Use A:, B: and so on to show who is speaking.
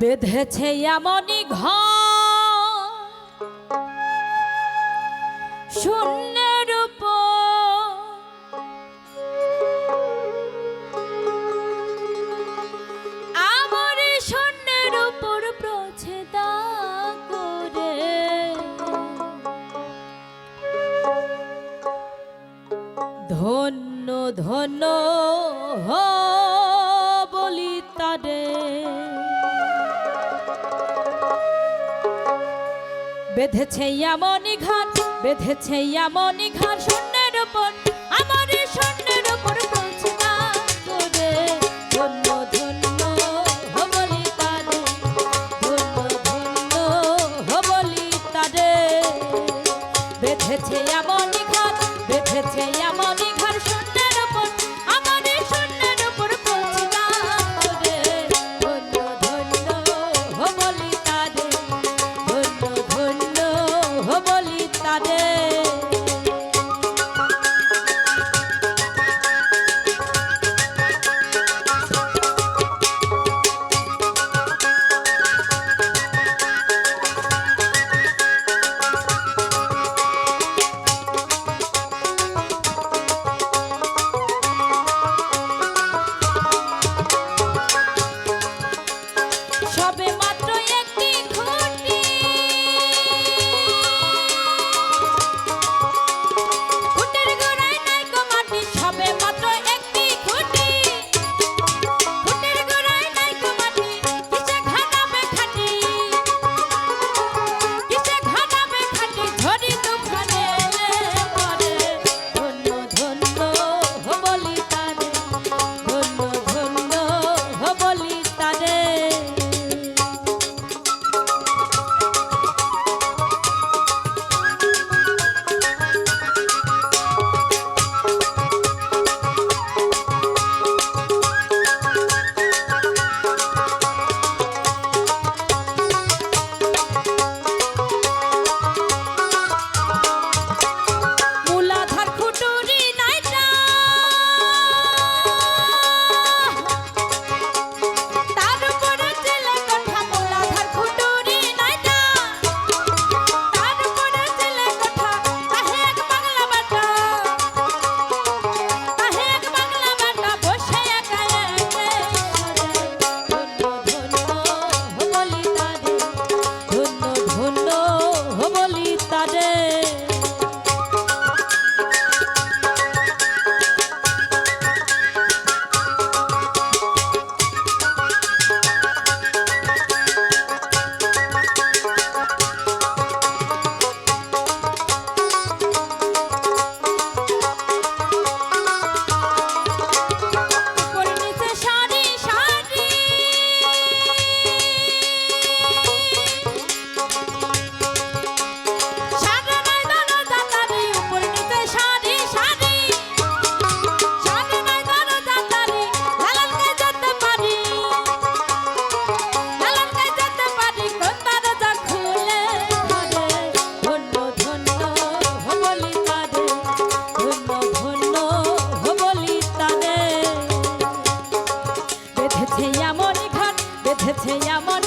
A: বেঁধেছে এমনই ঘর। শূন্যের উপর। আমার শূন্যের উপর প্রছেদা করে। ধন্য ধন্য হ বলি তাদের বেঁধেছে এমনই ঘাট বেঁধেছে এমনই ঘাট শূন্যের উপর। এসেছে এমন